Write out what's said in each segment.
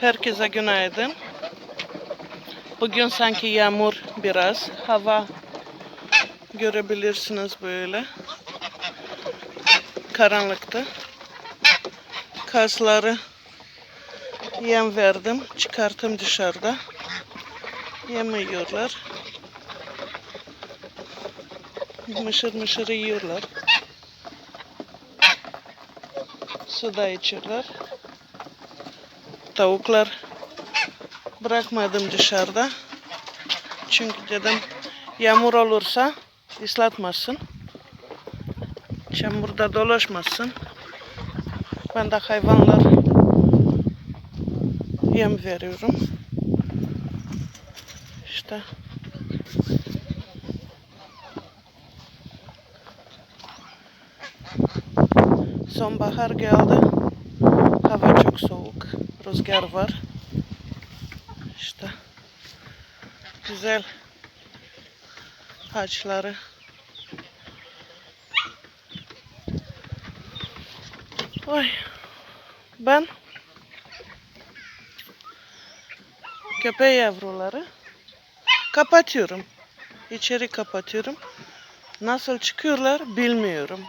Herkese günaydın. Bugün sanki yağmur biraz. Hava görebilirsiniz böyle. Karanlıkta. Kasları yem verdim. Çıkarttım dışarıda. Yem yiyorlar. Mışır mışır yiyorlar. Su da içiyorlar. Tavuklar bırakmadım dışarıda. Çünkü dedim yağmur olursa ıslatmasın. Çamurda dolaşmasın. Ben de hayvanlar yem veriyorum. İşte sonbahar geldi. Rüzgar var. İşte güzel ağaçları. Oy. Ben köpeği yavruları kapatıyorum. İçeri kapatıyorum. Nasıl çıkıyorlar bilmiyorum.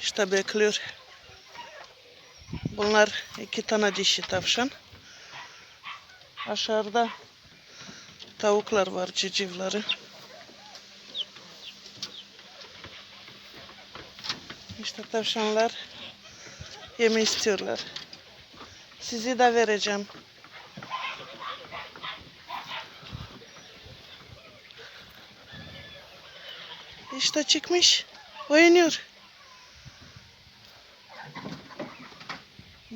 İşte bekliyor. Bunlar iki tane dişi tavşan. Aşağıda tavuklar var, civcivleri. İşte tavşanlar yemi istiyorlar. Sizi de vereceğim. İşte çıkmış. Oynuyor.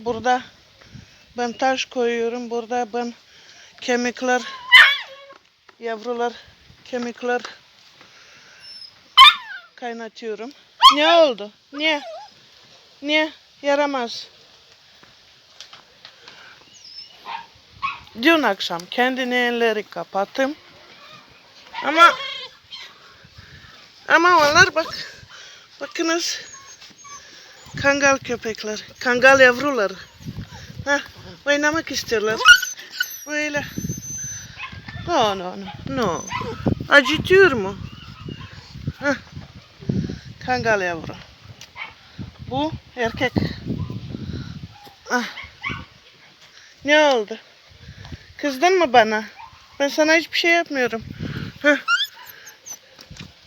Burada ben taş koyuyorum. Burada ben kemikler, yavrular, kemikler kaynatıyorum. Ne oldu? Niye? Niye? Yaramaz. Dün akşam kendini elleri kapattım. Ama ama onlar bak bakınız kangal köpekler, kangal yavrular. Ha, oynamak istiyorlar. Böyle. No, no, no, no. Acıtıyor mu? Ha. Kangal yavru. Bu erkek. Ah. Ne oldu? Kızdın mı bana? Ben sana hiçbir şey yapmıyorum. Heh.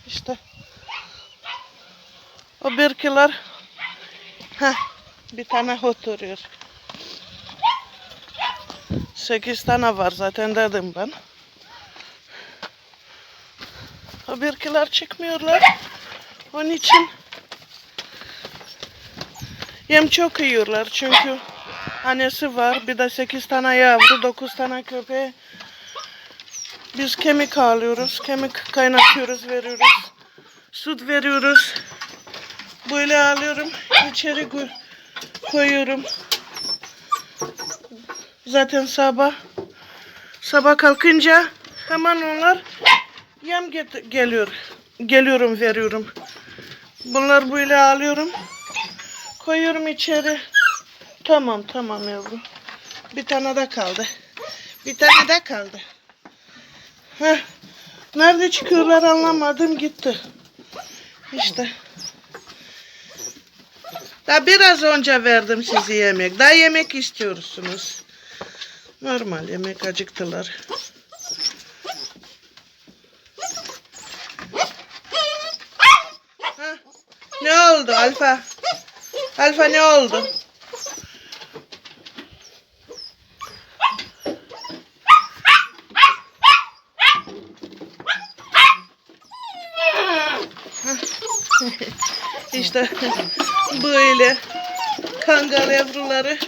İşte. O birkiler. Heh. Bir tane oturuyor. Sekiz tane var zaten dedim ben. O birkiler çıkmıyorlar. Onun için yem çok yiyorlar çünkü annesi var. Bir de sekiz tane yavru, dokuz tane köpeği. Biz kemik alıyoruz. Kemik kaynatıyoruz, veriyoruz. Süt veriyoruz. Böyle alıyorum. İçeri koy- koyuyorum. Zaten sabah sabah kalkınca hemen onlar yem get- geliyor. Geliyorum veriyorum. Bunlar böyle alıyorum. Koyuyorum içeri. Tamam tamam yavrum. Bir tane de kaldı. Bir tane de kaldı. Heh. Nerede çıkıyorlar anlamadım gitti. İşte. Daha biraz önce verdim size yemek. Daha yemek istiyorsunuz. Normal yemek acıktılar. Ha, Ne oldu Alfa? Alfa ne oldu? İşte böyle kangal yavruları.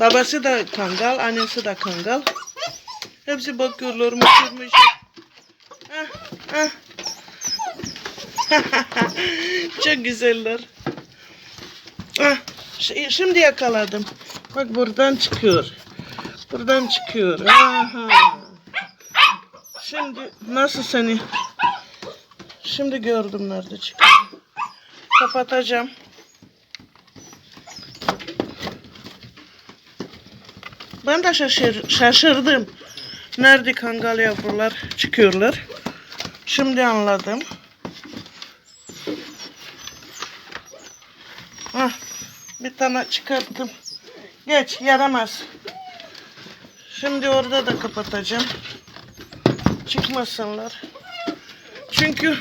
Babası da kangal, annesi de kangal. Hepsi bakıyorlar mısır mısır. Ah, ah. Çok güzeller. Ah, şi- şimdi yakaladım. Bak buradan çıkıyor. Buradan çıkıyor. Aha. Şimdi nasıl seni? Şimdi gördüm nerede çıkıyor. Kapatacağım. Ben de şaşır, şaşırdım. Nerede kangal yavrular çıkıyorlar. Şimdi anladım. Hah, bir tane çıkarttım. Geç yaramaz. Şimdi orada da kapatacağım. Çıkmasınlar. Çünkü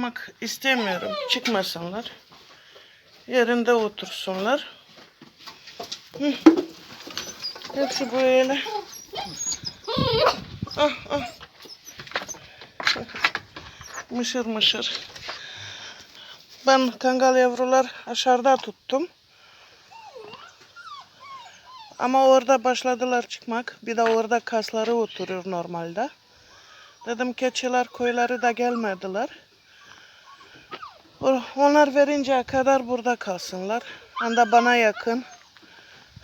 çıkmak istemiyorum. Çıkmasınlar. Yerinde otursunlar. Hı. Hepsi böyle. Ah ah. Mışır mışır. Ben kangal yavrular aşağıda tuttum. Ama orada başladılar çıkmak. Bir de orada kasları oturuyor normalde. Dedim keçiler koyları da gelmediler. O- Onlar verinceye kadar burada kalsınlar. De bana yakın.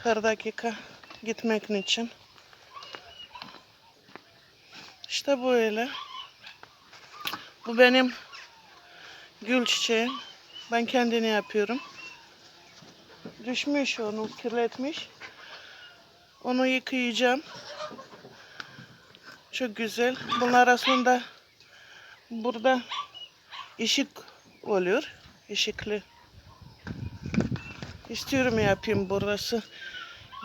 Her dakika gitmek için. İşte böyle. Bu benim gül çiçeğim. Ben kendini yapıyorum. Düşmüş onu kirletmiş. Onu yıkayacağım. Çok güzel. Bunlar aslında burada ışık oluyor. Işıklı. İstiyorum yapayım burası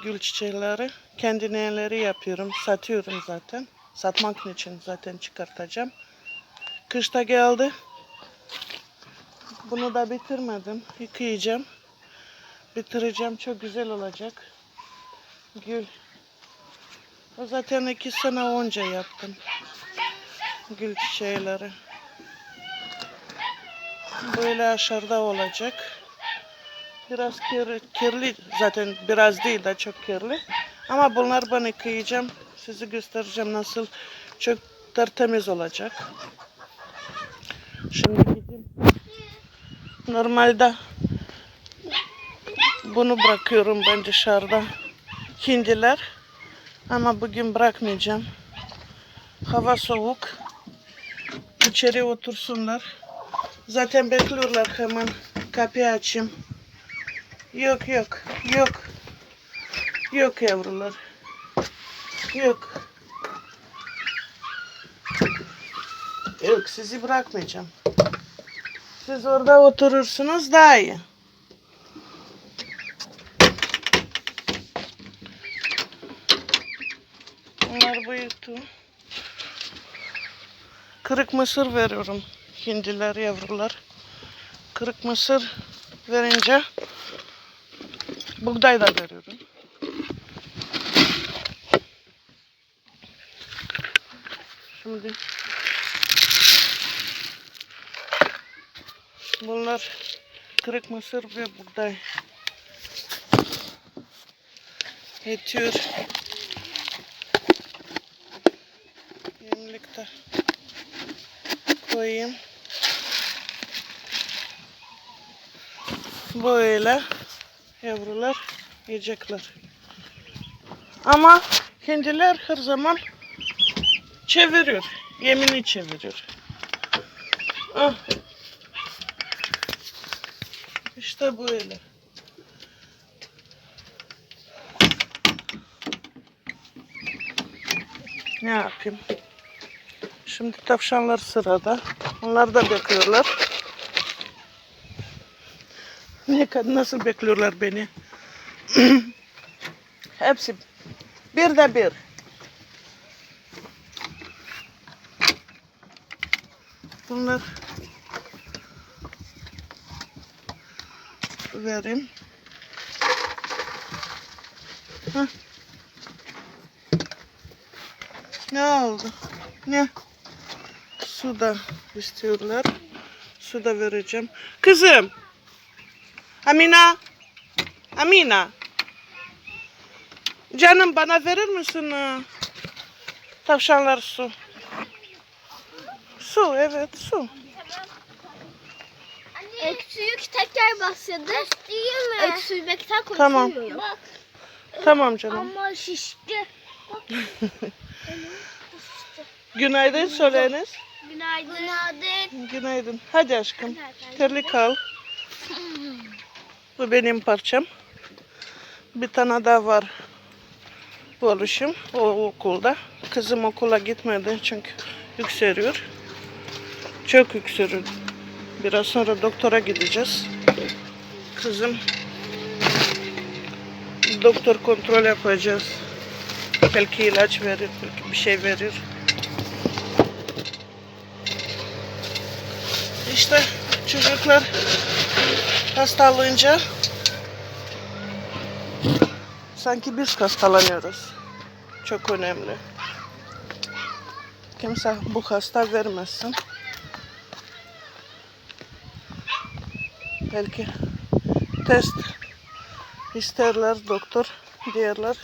gül çiçekleri. Kendineleri yapıyorum. Satıyorum zaten. Satmak için zaten çıkartacağım. Kışta geldi. Bunu da bitirmedim. Yıkayacağım. Bitireceğim. Çok güzel olacak. Gül. O zaten iki sene önce yaptım. Gül çiçeğleri. Böyle aşağıda olacak. Biraz kir, kirli. Zaten biraz değil de çok kirli. Ama bunlar ben yıkayacağım. Sizi göstereceğim nasıl çok tertemiz olacak. Şimdi gideyim. Normalde bunu bırakıyorum ben dışarıda. Hindiler. Ama bugün bırakmayacağım. Hava soğuk. İçeri otursunlar. Zaten bekliyorlar hemen kapıyı açayım. Yok yok yok. Yok yavrular. Yok. Yok sizi bırakmayacağım. Siz orada oturursunuz daha iyi. Onlar büyüktü. Kırık mısır veriyorum. Hindiler, yavrular. Kırık mısır verince buğday da veriyorum. Şimdi bunlar kırık mısır ve buğday. Yetiyor. Yemlikte koyayım. Böyle yavrular yiyecekler. Ama hindiler her zaman çeviriyor. Yemini çeviriyor. Ah. İşte böyle. Ne yapayım? Şimdi tavşanlar sırada. Onlar da bekliyorlar. Ne kadar nasıl bekliyorlar beni? Hepsi bir de bir. Bunlar vereyim. Hah. Ne oldu? Ne? Su da istiyorlar. Su da vereceğim. Kızım. Amina. Amina. Canım bana verir misin e, tavşanlar su? Su evet su. Öksürük tekrar başladı. Değil mi? Öksürmekten Tamam. korkuyorum. Bak Tamam canım. ama şişti. Günaydın söyleyiniz. Günaydın. Günaydın. Günaydın. Hadi aşkım. Terlik al. Bu benim parçam. Bir tane daha var bu oluşum o okulda. Kızım okula gitmedi çünkü yükseliyor. Çok yükseliyor. Biraz sonra doktora gideceğiz. Kızım doktor kontrol yapacağız. Belki ilaç verir, belki bir şey verir. İşte çocuklar hastalanınca sanki biz hastalanıyoruz. Çok önemli. Kimse bu hasta vermesin. Belki test isterler doktor diyorlar.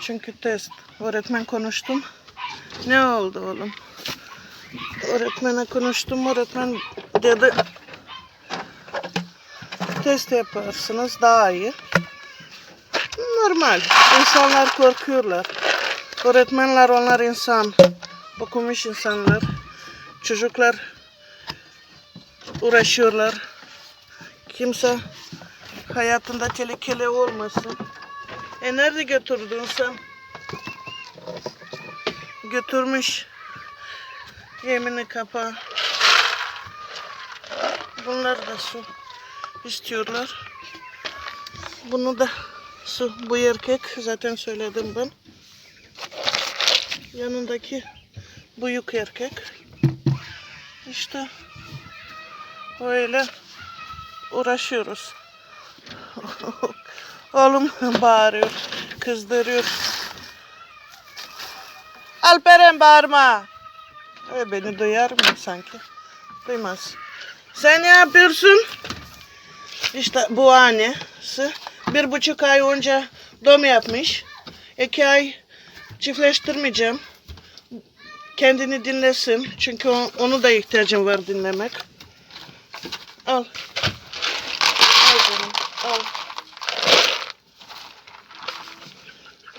Çünkü test. Öğretmen konuştum. Ne oldu oğlum? Öğretmene konuştum. Öğretmen dedi test yaparsınız daha iyi. Normal. İnsanlar korkuyorlar. Öğretmenler onlar insan. Okumuş insanlar. Çocuklar uğraşıyorlar. Kimse hayatında tehlikeli olmasın. E nerede götürdün sen? Götürmüş. Yemini kapa. Bunlar da su istiyorlar. Bunu da su. Bu erkek zaten söyledim ben. Yanındaki büyük erkek. İşte öyle uğraşıyoruz. Oğlum bağırıyor, kızdırıyor. Alperen bağırma. E, beni duyar mı sanki? Duymaz. Sen ne yapıyorsun? İşte bu annesi bir buçuk ay önce doğum yapmış. İki ay çiftleştirmeyeceğim. Kendini dinlesin. Çünkü onu da ihtiyacım var dinlemek. Al. Al canım. Al.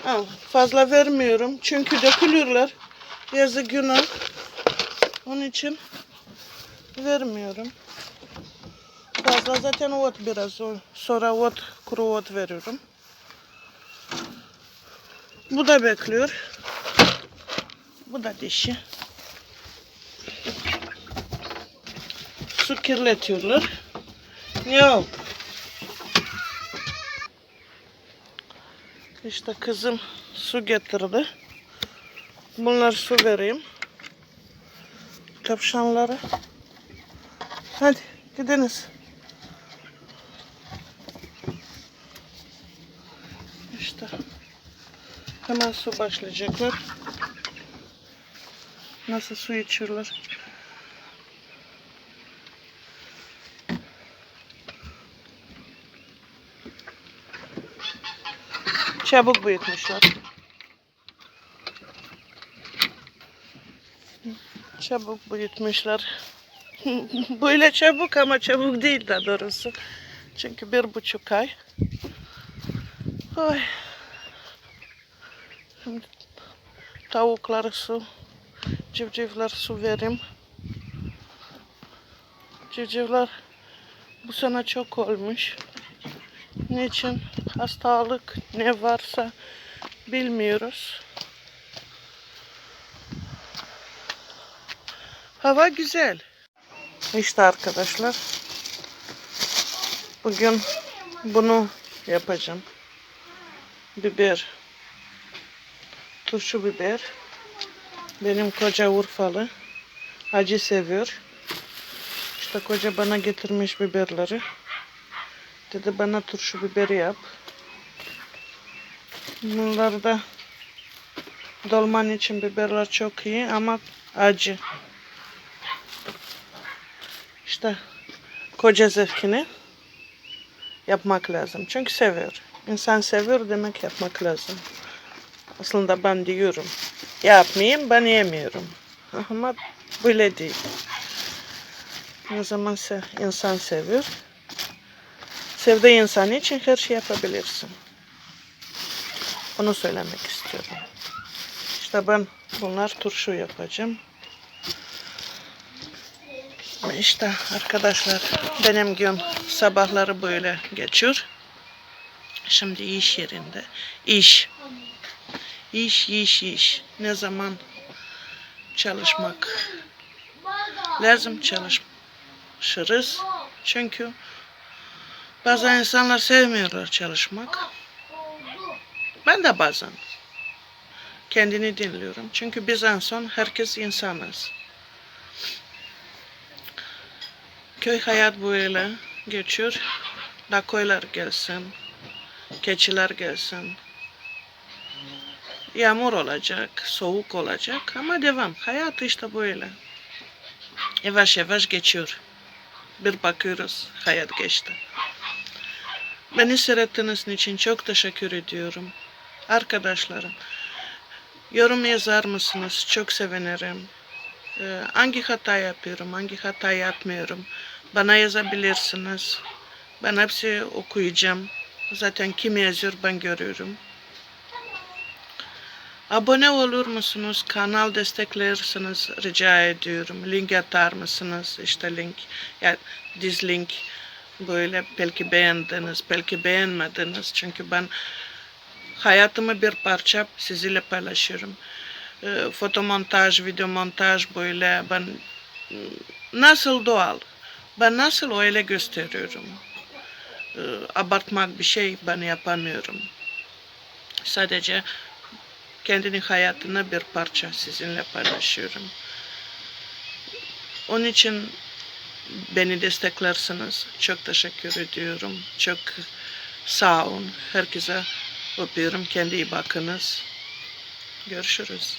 Al. Fazla vermiyorum. Çünkü dökülürler. Yazık günah. Onun için vermiyorum. Fazla zaten ot biraz. Sonra ot, kuru ot veriyorum. Bu da bekliyor. Bu da dişi. Su kirletiyorlar. Ne? İşte kızım su getirdi. Bunlar su vereyim. Tavşanlara. Hadi gidiniz. İşte hemen su başlayacaklar. Nasıl su içiyorlar? Çabuk büyütmüşler. Çabuk büyütmüşler. Böyle çabuk ama çabuk değil daha doğrusu. Çünkü bir buçuk ay. Ay. Şimdi tavuklara su, civcivler su vereyim. Civcivler bu sene çok olmuş. Niçin? Hastalık ne varsa bilmiyoruz. Hava güzel. İşte arkadaşlar. Bugün bunu yapacağım. Biber. Turşu biber. Benim koca Urfalı. Acı seviyor. İşte koca bana getirmiş biberleri. Dedi bana turşu biberi yap. Bunlar da dolman için biberler çok iyi ama acı. İşte koca zevkini yapmak lazım. Çünkü seviyor. İnsan seviyor demek yapmak lazım. Aslında ben diyorum. Yapmayayım ben yemiyorum. Ama böyle değil. Ne zaman se insan seviyor. Sevdiği insan için her şey yapabilirsin. Onu söylemek istiyorum. İşte ben bunlar turşu yapacağım. İşte arkadaşlar benim gün sabahları böyle geçiyor. Şimdi iş yerinde. İş. İş, iş, iş. Ne zaman çalışmak lazım çalışırız. Çünkü bazı insanlar sevmiyorlar çalışmak. Ben de bazen kendini dinliyorum. Çünkü biz en son herkes insanız. Köy hayat böyle geçiyor. Dakoylar gelsin, keçiler gelsin. Yağmur olacak, soğuk olacak ama devam. Hayat işte böyle. Yavaş yavaş geçiyor. Bir bakıyoruz, hayat geçti. Beni seyrettiğiniz için çok teşekkür ediyorum. Arkadaşlarım, yorum yazar mısınız? Çok sevinirim. Ee, hangi hata yapıyorum, hangi hata yapmıyorum? Bana yazabilirsiniz. Ben hepsi okuyacağım. Zaten kim yazıyor ben görüyorum. Abone olur musunuz? Kanal desteklersiniz rica ediyorum. Link atar mısınız? İşte link, ya diz link böyle belki beğendiniz, belki beğenmediniz. Çünkü ben hayatımı bir parça sizinle paylaşıyorum. Ee, fotomontaj, video montaj böyle ben mm, nasıl doğal, ben nasıl öyle gösteriyorum. Ee, abartmak bir şey ben yapamıyorum. Sadece kendini hayatına bir parça sizinle paylaşıyorum. Onun için beni desteklersiniz. Çok teşekkür ediyorum. Çok sağ olun. Herkese öpüyorum. Kendi iyi bakınız. Görüşürüz.